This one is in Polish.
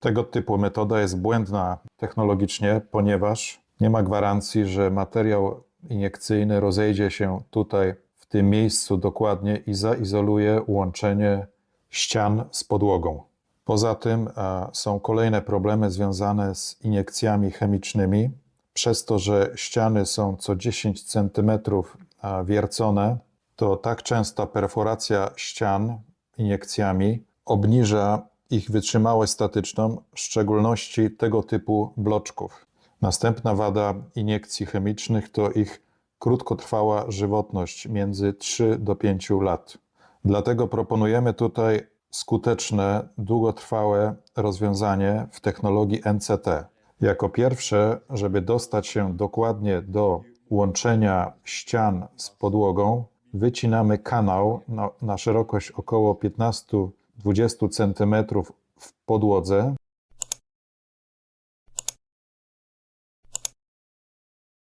Tego typu metoda jest błędna technologicznie, ponieważ nie ma gwarancji, że materiał iniekcyjny rozejdzie się tutaj w tym miejscu dokładnie i zaizoluje łączenie ścian z podłogą. Poza tym są kolejne problemy związane z iniekcjami chemicznymi. Przez to, że ściany są co 10 cm wiercone, to tak częsta perforacja ścian iniekcjami obniża ich wytrzymałość statyczną, w szczególności tego typu bloczków. Następna wada iniekcji chemicznych to ich krótkotrwała żywotność między 3 do 5 lat. Dlatego proponujemy tutaj skuteczne, długotrwałe rozwiązanie w technologii NCT. Jako pierwsze, żeby dostać się dokładnie do łączenia ścian z podłogą, wycinamy kanał na, na szerokość około 15-20 cm w podłodze